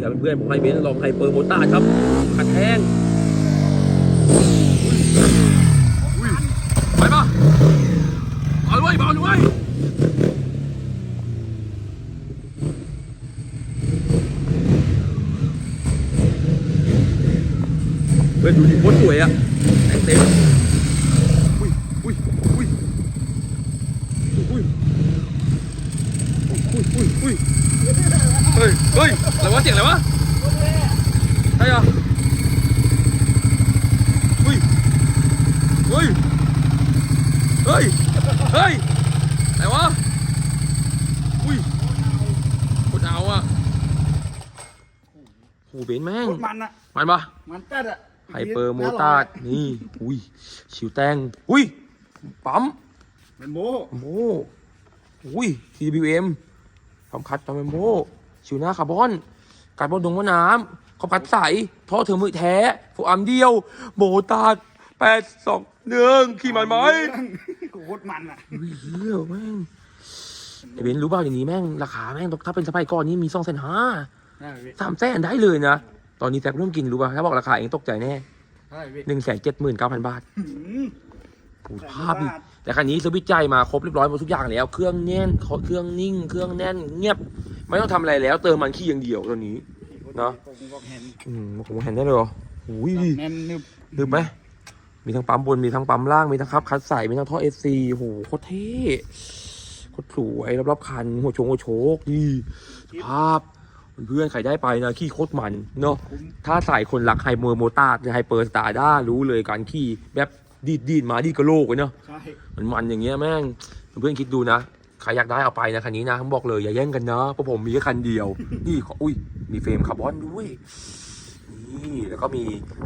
แล้วเพื่อนผมให้เบนลองไฮเปอร์โมต้าครับกระแทงไปปะเอาด้วยเอาด้วยเพื่อนดูดิโคตรสวยอะแต็งเต็มอุ้ยอุ้ยอุ้ยอุ้ยอุ้ยอุ้ยอุ้ย ฮ้ยเฮ้ยอะไรวะเสียงอะไรวะใช่เหรอเฮ้ยเฮ้ยเฮ้ยเฮ้ยอะไรวะอุ้ยคนเอาอะโหเบนซ์แม่งโคตรมันอะมันปะมันจัดอะไฮเปอร์โมตาร์นี่ อุ้ย ชิวแตง อุ้ย ปั๊มมันโมโอ้อุ้ย TWM ทำคัดทำเมมโบ ชิวหน้าคาร์บอน การบนดงว่าน้ำเขาพัดใสท่อเทอร์มือแท้ฟูอัมเดียวโมตาร์แปดสองหนึ่งขี่มันไหมโคตรมันอะอุ้ยเหี้ยแม่งไอเบนซ์รู้เปล่าอย่างนี้แม่งราคาแม่งถ้าเป็นสมัยก่อนนี้มีสองแสนห้าใช่พี่สามแสนได้เลยนะ ตอนนี้แซกเริ่มกินรู้ป่ะถ้าบอกราคาเองตกใจแน่ใช่พี่หนึ่งแสนเจ็ดหมื่นเก้าพันบาทหืมโอ้โหภาพดิแต่คันนี้สวิตช์ใจมาครบเรียบร้อยหมดทุกอย่างแล้ว เครื่องแน่นเครื่องนิ่ง เครื่องแน่นเงียบ ไม่ต้องทำอะไรแล้ว เติมมันขี้อย่างเดียวตัวนี้ เนอะผมบอกเห็นอืมผมเห็นได้เลยเหรออุ้ยแน่นนึบดึกไหมมีทั้งปั๊มบนมีทั้งปั๊มล่างมีทั้งคับคัดใส่มีทั้งท่อเอซีโหโคตรเท่โคตรสวยรอบๆคันหัวโชงหัวโชกดีสภาพเพื่อนๆใครได้ไปนะขี้โคตรมันเนาะ คุ้มถ้าสายคนรักไฮเมอร์โมตาร์ไฮเปอร์สตาร์ด้ารู้เลยการขี่แบบดีดดีดๆมาดีดกระโลกเลยเนาะใช่มันมันอย่างเงี้ยแม่งเพื่อนๆคิดดูนะใครอยากได้เอาไปนะคันนี้นะผมบอกเลยอย่าแย่งกันนะเพราะผมมีแค่คันเดียว นี่ขออุ้ยมีเฟรมคาร์บอนด้วยนี่แล้วก็มี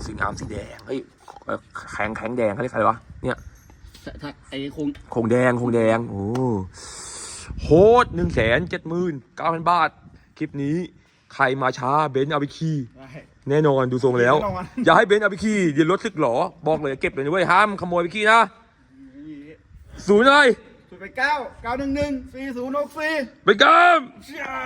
สีงามสีแดงเฮ้ยเอ่อแข็งแข็งแดงเขาเรียกอะไรวะเนี่ยถ้าไอ้คงคงแดงคงแดงโอ้โหดหนึ่งแสนเจ็ดหมื่นเก้าพันบาท คลิปนี้ใครมาช้าเบนซ์เอาไปขี่ใช่แน่นอนดูทรงแล้วแน่นอนอย่าให้เบนซ์เอาไปขี่เดี๋ยวรถสึกหรอบอกเลยเก็บเลยนะเว้ยห้ามขโมยไปขี่นะศูนย์อะไรสุด ไปเก้าเก้าหนึ่งหนึ่งสี่ศูนย์หกสี่ไปกันจ้า